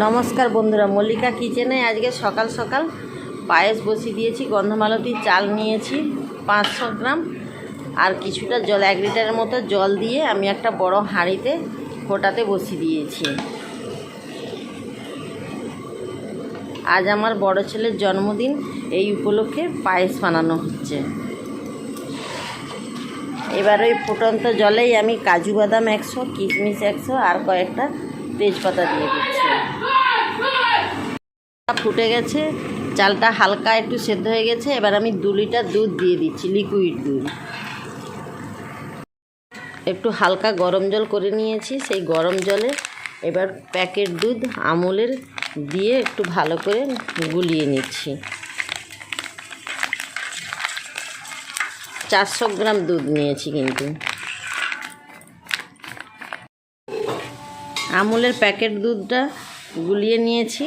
নমস্কার বন্ধুরা, মল্লিকা কিচেনে আজকে সকাল সকাল পায়েস বসিয়ে দিয়েছি গন্ধমালতির চাল নিয়েছি, পাঁচশো গ্রাম, আর কিছুটা জল, এক লিটারের মতো জল দিয়ে আমি একটা বড় হাঁড়িতে ফোটাতে বসিয়ে দিয়েছি। আজ আমার বড় ছেলের জন্মদিন, এই উপলক্ষে পায়েস বানানো হচ্ছে। এবার ওই ফুটন্ত জলেই আমি কাজু বাদাম একশো, কিশমিশ একশো, আর কয়েকটা তেজপাতা দিয়ে দিচ্ছি। ফুটে গেছে, চালটা হালকা একটু সেদ্ধ হয়ে গেছে, এবার আমি দু লিটার দুধ দিয়ে দিচ্ছি লিকুইড দুধ। একটু হালকা গরম জল করে নিয়েছি, সেই গরম জলে এবার প্যাকেট দুধ আমুলের দিয়ে একটু ভালো করে গুলিয়ে নিচ্ছি। চারশো গ্রাম দুধ নিয়েছি কিন্তু। আমুলের প্যাকেট দুধটা গুলিয়ে নিয়েছি।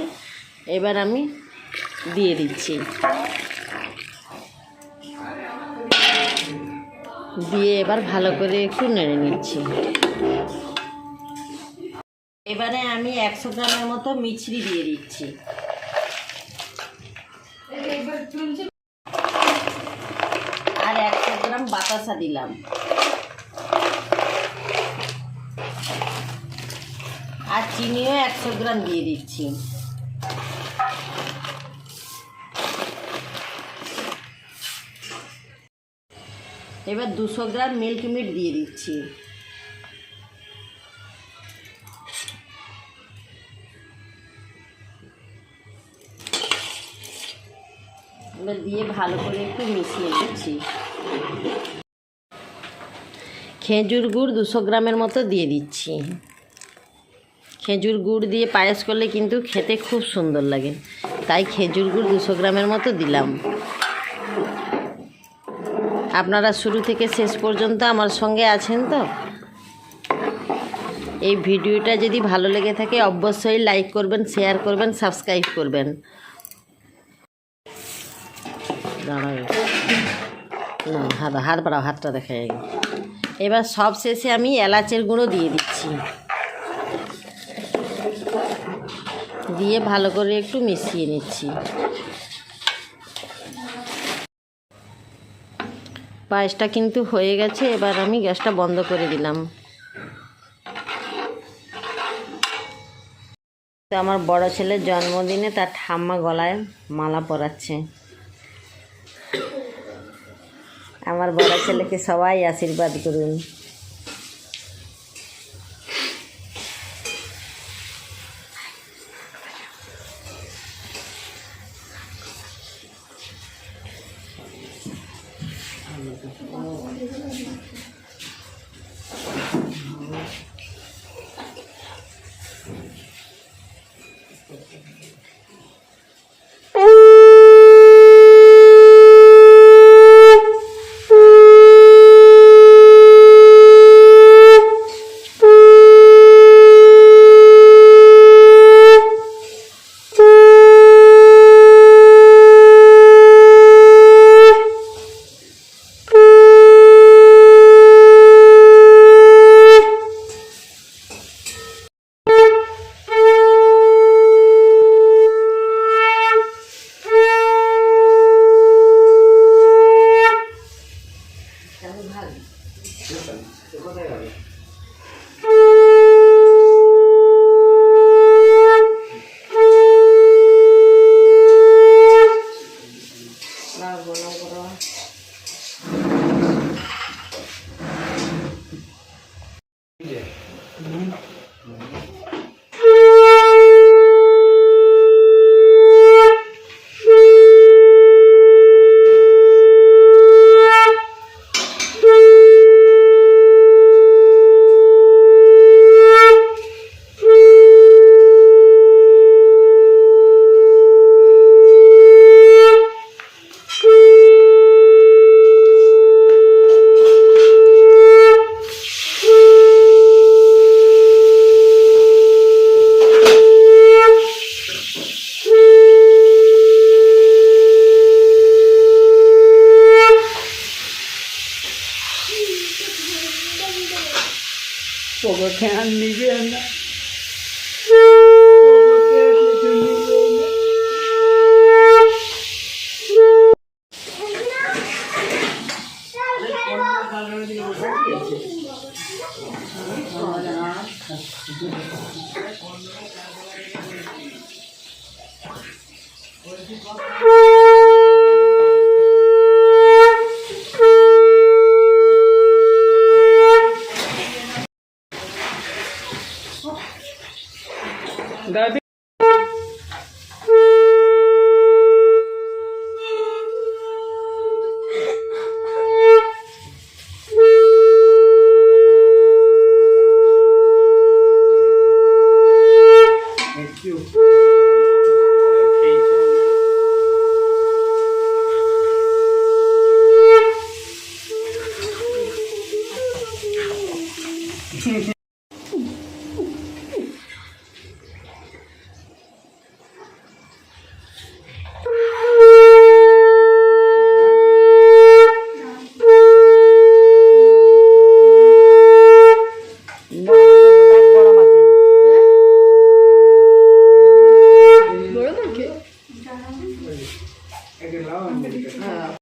এবার আমি দিয়ে দিচ্ছি। দিয়ে এবার ভালো করে একটু নেড়ে নিচ্ছি। এবারে আমি একশো গ্রামের মতো মিছরি দিয়ে দিচ্ছি। আর একশো গ্রাম বাতাসা দিলাম আর চিনিও একশো গ্রাম দিয়ে দিচ্ছি। এবার দুশো গ্রাম মিল্ক মিট দিয়ে দিচ্ছি। এবার দিয়ে ভালো করে একটু মিশিয়ে নিচ্ছি। খেজুর গুড় দুশো গ্রামের মতো দিয়ে দিচ্ছি। খেজুর গুড় দিয়ে পায়েস করলে কিন্তু খেতে খুব সুন্দর লাগে। তাই খেজুর গুড় দুশো গ্রামের মতো দিলাম। আপনারা শুরু থেকে শেষ পর্যন্ত আমার সঙ্গে আছেন তো? এই ভিডিওটা যদি ভালো লেগে থাকে, অবশ্যই লাইক করবেন শেয়ার করবেন সাবস্ক্রাইব করবেন। না, হাত হাত বাড়াও, হাতটা দেখা যায় এবার সব শেষে আমি এলাচের গুঁড়ো দিয়ে দিচ্ছি। দিয়ে ভালো করে একটু মিশিয়ে নিচ্ছি। পায়েসটা কিন্তু হয়ে গেছে, এবার আমি গ্যাসটা বন্ধ করে দিলাম। তো আমার বড় ছেলের জন্মদিনে তার ঠাম্মা গলায় মালা পরাচ্ছে। আমার বড় ছেলেকে সবাই আশীর্বাদ করুন। 哦。 예. 음. 음. নিবে না Thank you. you.